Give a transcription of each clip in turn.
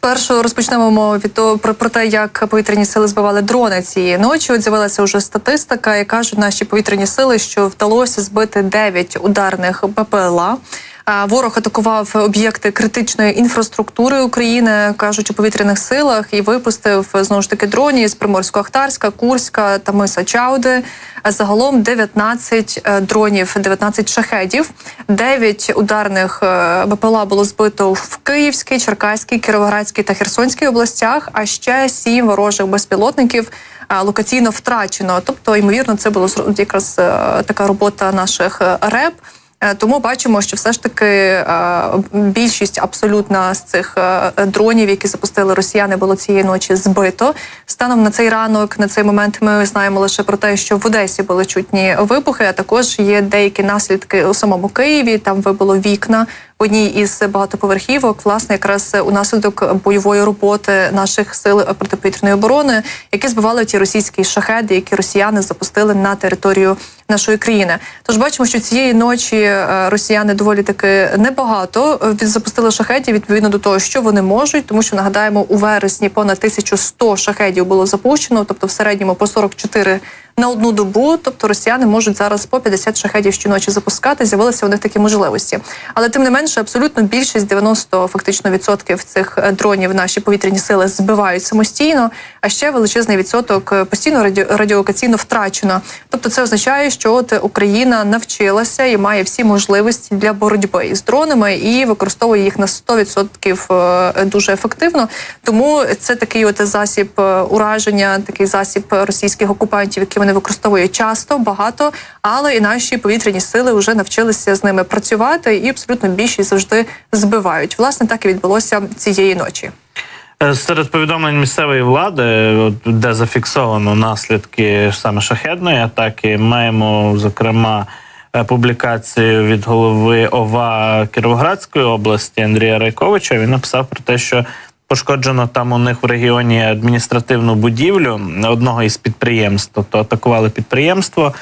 Першу розпочнемо від того про, про те, як повітряні сили збивали дрони цієї ночі. От з'явилася вже статистика, яка каже наші повітряні сили, що вдалося збити 9 ударних БПЛА. Ворог атакував об'єкти критичної інфраструктури України, кажуть у повітряних силах, і випустив знову ж таки дронів з Приморсько-Ахтарська, Курська та Миса Чауди. Загалом 19 е, дронів, 19 шахедів, 9 ударних е, БПЛА було збито в Київській, Черкаській, Кіровоградській та Херсонській областях. А ще 7 ворожих безпілотників е, локаційно втрачено. Тобто, ймовірно, це була якраз така робота наших РЕП. Е, Тому бачимо, що все ж таки е, більшість абсолютно з цих е, дронів, які запустили росіяни, було цієї ночі збито. Станом на цей ранок, на цей момент, ми знаємо лише про те, що в Одесі були чутні вибухи. А також є деякі наслідки у самому Києві. Там вибило вікна одній із багатоповерхівок, власне, якраз унаслідок бойової роботи наших сил протиповітряної оборони, які збивали ті російські шахеди, які росіяни запустили на територію нашої країни. Тож бачимо, що цієї ночі е, росіяни доволі таки небагато е, запустили шахедів відповідно до того, що вони можуть, тому що нагадаємо, у вересні понад 1100 шахедів було запущено, тобто в середньому по 44 на одну добу. Тобто росіяни можуть зараз по 50 шахедів щоночі запускати. З'явилися у них такі можливості. Але тим не менше, абсолютно більшість 90 фактично відсотків цих е, дронів наші повітряні сили збивають самостійно. А ще величезний відсоток е, постійно раді... радіолокаційно втрачено. Тобто, це означає, що от Україна навчилася і має всі можливості для боротьби із дронами і використовує їх на 100% е, дуже ефективно. Тому це такий от засіб ураження, такий засіб російських окупантів, який вони використовують часто, багато, але і наші повітряні сили вже навчилися з ними працювати, і абсолютно більшість завжди збивають. Власне, так і відбулося цієї ночі. Е, Серед повідомлень місцевої влади, де зафіксовано наслідки саме шахедної атаки, маємо зокрема е, публікацію від голови ОВА Кіровоградської області Андрія Райковича. Він написав про те, що пошкоджено там у них в регіоні адміністративну будівлю одного із підприємств, тобто атакували підприємство.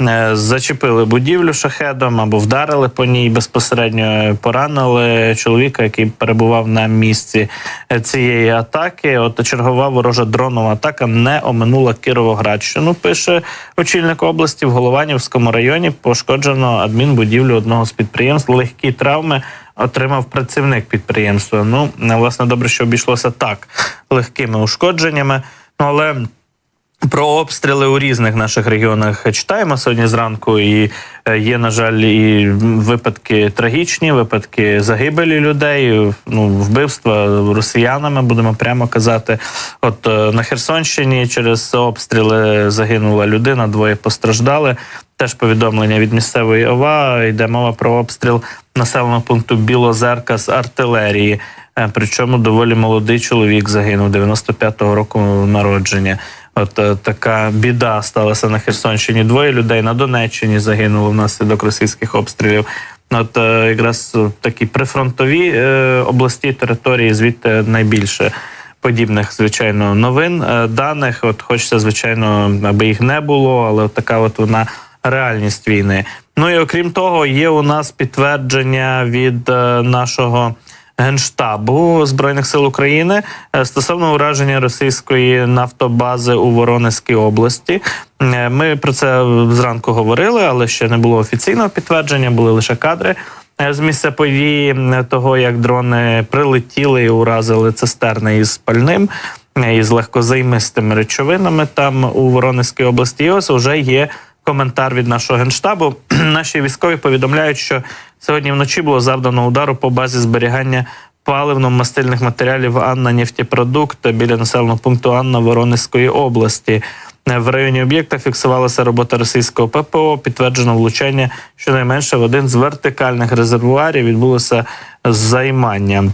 Е, Зачепили будівлю шахедом або вдарили по ній безпосередньо, поранили чоловіка, який перебував на місці е, цієї атаки. От чергова ворожа дронова атака не оминула Кіровоградщину. Пише очільник області в Голованівському районі. Пошкоджено адмінбудівлю одного з підприємств. Легкі травми отримав працівник підприємства. Ну власне добре, що обійшлося так легкими ушкодженнями. Ну але про обстріли у різних наших регіонах читаємо сьогодні зранку, і е, є, на жаль, і випадки трагічні, випадки загибелі людей, ну вбивства росіянами, будемо прямо казати. От е, на Херсонщині через обстріли загинула людина, двоє постраждали. Теж повідомлення від місцевої ОВА йде мова про обстріл населеного пункту Білозерка з артилерії. Е, Причому доволі молодий чоловік загинув 95-го року народження. От е, така біда сталася на Херсонщині. Двоє людей на Донеччині загинуло внаслідок російських обстрілів. От е, якраз такі прифронтові області території, звідти найбільше подібних, звичайно, новин даних. От хочеться, звичайно, аби їх не було, але така от вона реальність війни. Ну і окрім того, є у нас підтвердження від е, нашого. Генштабу збройних сил України е, стосовно ураження російської нафтобази у Воронезькій області. Е, Ми про це зранку говорили, але ще не було офіційного підтвердження, були лише кадри з місця події того, як дрони прилетіли і уразили цистерни із пальним. Із легкозаймистими речовинами там у Воронезькій області. І ось вже є коментар від нашого генштабу. Наші військові повідомляють, що сьогодні вночі було завдано удару по базі зберігання паливно-мастильних матеріалів Анна Нефтепродукт біля населеного пункту Анна Воронезької області. В районі об'єкта фіксувалася робота російського ППО. Підтверджено влучання щонайменше в один з вертикальних резервуарів відбулося займання.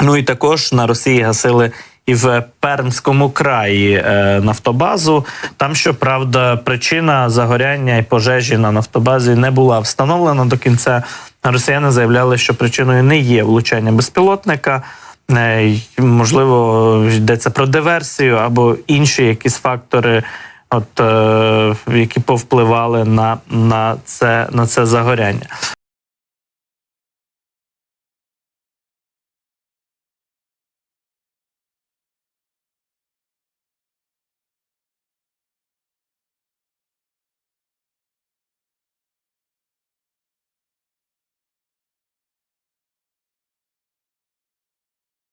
Ну і також на Росії гасили і в Пермському краї е, нафтобазу. Там, щоправда, причина загоряння і пожежі на нафтобазі не була встановлена до кінця. Росіяни заявляли, що причиною не є влучання безпілотника. Е, можливо, йдеться про диверсію або інші якісь фактори, от е, які повпливали на, на це на це загоряння.